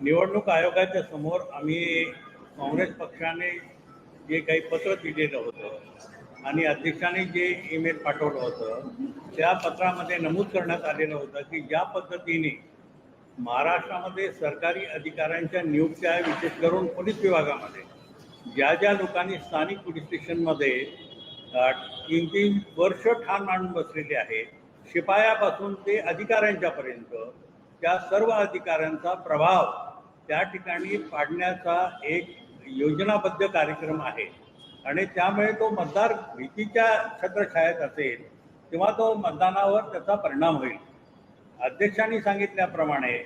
निवडणूक आयोगाच्या समोर आम्ही काँग्रेस पक्षाने जे काही पत्र दिलेलं होतं आणि अध्यक्षाने जे ईमेल पाठवलं होतं त्या पत्रामध्ये नमूद करण्यात आलेलं होतं की ज्या पद्धतीने महाराष्ट्रामध्ये सरकारी अधिकाऱ्यांच्या नियुक्त्या विशेष करून पोलीस विभागामध्ये ज्या ज्या लोकांनी स्थानिक पोलीस स्टेशनमध्ये तीन तीन वर्ष ठाण मांडून बसलेले आहे शिपायापासून ते अधिकाऱ्यांच्यापर्यंत त्या सर्व अधिकाऱ्यांचा प्रभाव त्या ठिकाणी पाडण्याचा एक योजनाबद्ध कार्यक्रम आहे. आणि त्यामुळे तो मतदार भीतीच्या छत्रछायात असेल तेव्हा तो मतदानावर त्याचा परिणाम होईल. अध्यक्षांनी सांगितल्याप्रमाणे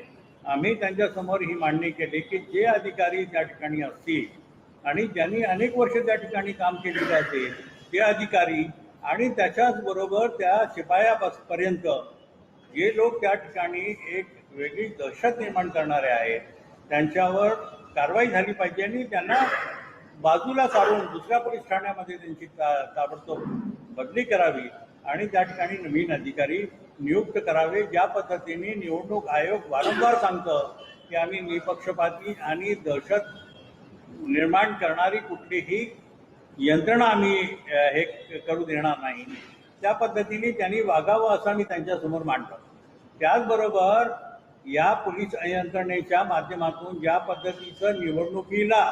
आम्ही त्यांच्यासमोर ही मांडणी केली की जे अधिकारी त्या ठिकाणी असतील आणि ज्यांनी अनेक वर्ष त्या ठिकाणी काम केलेले असेल ते अधिकारी आणि त्याच्याचबरोबर त्या शिपायापर्यंत जे लोक त्या ठिकाणी एक वेगळी दहशत निर्माण करणारे आहेत त्यांच्यावर कारवाई झाली पाहिजे आणि त्यांना बाजूला सारून दुसऱ्या पोलीस ठाण्यामध्ये त्यांची ता ताबडतोब बदली करावी आणि त्या ठिकाणी नवीन अधिकारी नियुक्त करावे. ज्या पद्धतीने निवडणूक आयोग वारंवार सांगतं की आम्ही निपक्षपाती आणि दहशत निर्माण करणारी कुठलीही यंत्रणा आम्ही हे करू देणार नाही. त्या पद्धतीने त्यांनी वागावं असं मी त्यांच्यासमोर मांडलं त्याचबरोबर या पोलीस यंत्रणेच्या माध्यमातून ज्या पद्धतीचं निवडणुकीला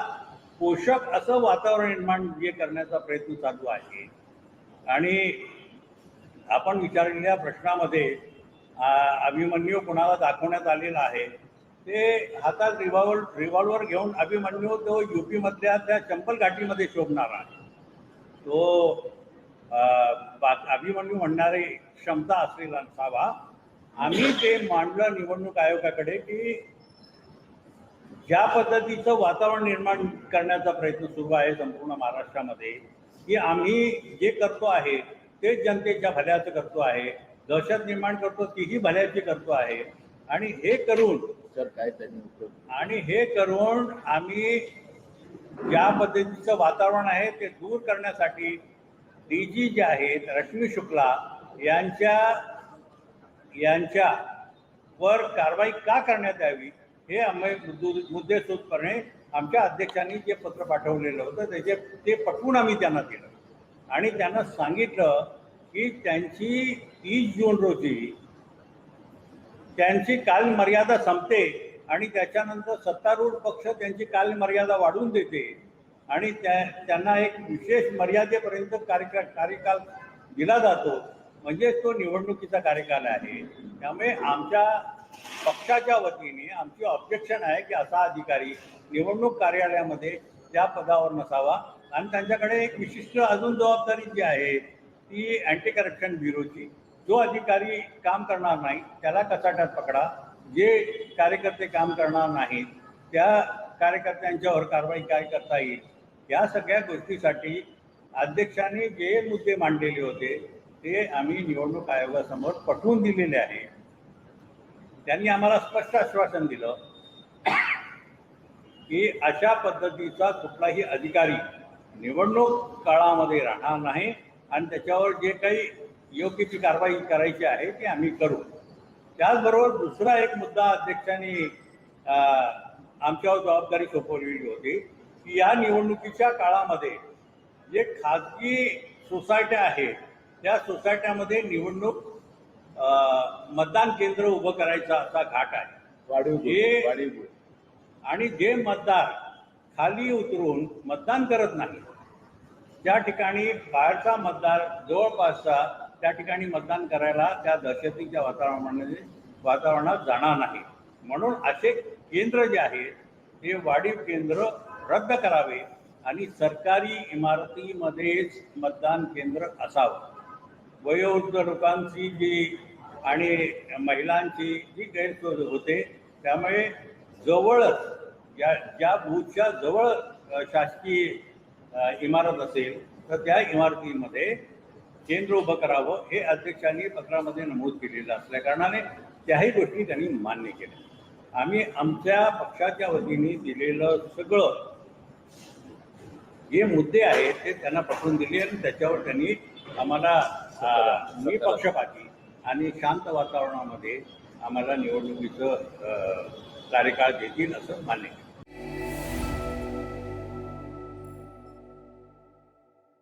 पोषक असं वातावरण निर्माण जे करण्याचा प्रयत्न चालू आहे. आणि आपण विचारलेल्या प्रश्नामध्ये अभिमन्यू कुणाला दाखवण्यात आलेला आहे ते हातात रिव्हॉल्वर रिव्हॉल्वर घेऊन अभिमन्यू तो युपी मधल्या त्या चंपल घाटीमध्ये शोभणार आहे. तो अभिमन्यू म्हणणारी क्षमता असलेला असावा. आम्ही ते मांडलं निवडणूक आयोगाकडे की ज्या पद्धतीचं वातावरण निर्माण करण्याचा प्रयत्न सुरू आहे संपूर्ण महाराष्ट्रामध्ये की आम्ही जे करतो आहे ते जनतेच्या भल्याचं करतो आहे दहशत निर्माण करतो तीही भल्याची करतो आहे. आणि हे करून सर काय आणि हे करून आम्ही ज्या पद्धतीचं वातावरण आहे ते दूर करण्यासाठी डी जी जे आहेत रश्मी शुक्ला यांच्या यांच्या वर कारवाई का करण्यात यावी हे आम्ही मुद्दू मुद्देसूदपणे आमच्या अध्यक्षांनी जे पत्र पाठवलेलं होतं त्याचे ते पटवून आम्ही त्यांना दिलं. आणि त्यांना सांगितलं की त्यांची तीस जून रोजी त्यांची काल मर्यादा संपते आणि त्याच्यानंतर सत्तारूढ पक्ष त्यांची काल मर्यादा वाढवून देते आणि त्या त्यांना एक विशेष मर्यादेपर्यंत कार्यकाळ कार्यकाल दिला जातो. म्हणजे तो निवडणुकीचा कार्यकाल आहे. त्यामुळे आमच्या पक्षाच्या वतीने आमची ऑब्जेक्शन आहे की असा अधिकारी निवडणूक कार्यालयामध्ये त्या पदावर नसावा. आणि त्यांच्याकडे एक विशिष्ट अजून जबाबदारी जी आहे ती अँटी करप्शन ब्युरोची जो अधिकारी काम करणार नाही त्याला कचाट्यात पकडा. जे कार्यकर्ते काम करणार नाहीत त्या कार्यकर्त्यांच्यावर कारवाई काय करता येईल? या सगळ्या गोष्टीसाठी अध्यक्षांनी जे मुद्दे मांडलेले होते ते आम्ही निवडणूक आयोगासमोर पटवून दिलेले आहे. त्यांनी आम्हाला स्पष्ट आश्वासन दिलं की अशा पद्धतीचा कुठलाही अधिकारी निवडणूक काळामध्ये राहणार नाही आणि त्याच्यावर जे काही योग्य ती कारवाई करायची आहे ती आम्ही करू. त्याचबरोबर दुसरा एक मुद्दा अध्यक्षांनी आमच्यावर जबाबदारी सोपवलेली होती की या निवडणुकीच्या काळामध्ये जे खाजगी सोसायट्या आहेत त्या सोसायट्यामध्ये निवडणूक मतदान केंद्र उभं करायचा असा घाट आहे. वाढीव आणि जे मतदार खाली उतरून मतदान करत नाही त्या ठिकाणी बाहेरचा मतदार जवळपासचा त्या ठिकाणी मतदान करायला त्या दहशतीच्या वातावरणामध्ये वातावरणात जाणार नाही. म्हणून असे केंद्र जे आहेत ते वाढीव केंद्र रद्द करावे आणि सरकारी इमारतीमध्येच मतदान केंद्र असावं. वयोवृद्ध लोकांची जी आणि महिलांची जी गैरसोय होते त्यामुळे जवळच या ज्या बूथच्या जवळ शासकीय इमारत असेल तर त्या इमारतीमध्ये केंद्र उभं करावं हे अध्यक्षांनी पत्रामध्ये नमूद केलेलं असल्या कारणाने त्याही गोष्टी त्यांनी मान्य केल्या. आम्ही आमच्या पक्षाच्या वतीने दिलेलं सगळं जे मुद्दे आहेत ते त्यांना पटवून दिले आणि त्याच्यावर त्यांनी आम्हाला निपक्षपाती आणि शांत वातावरणामध्ये आम्हाला निवडणुकीचं कार्यकाळ देतील असं मान्य केलं.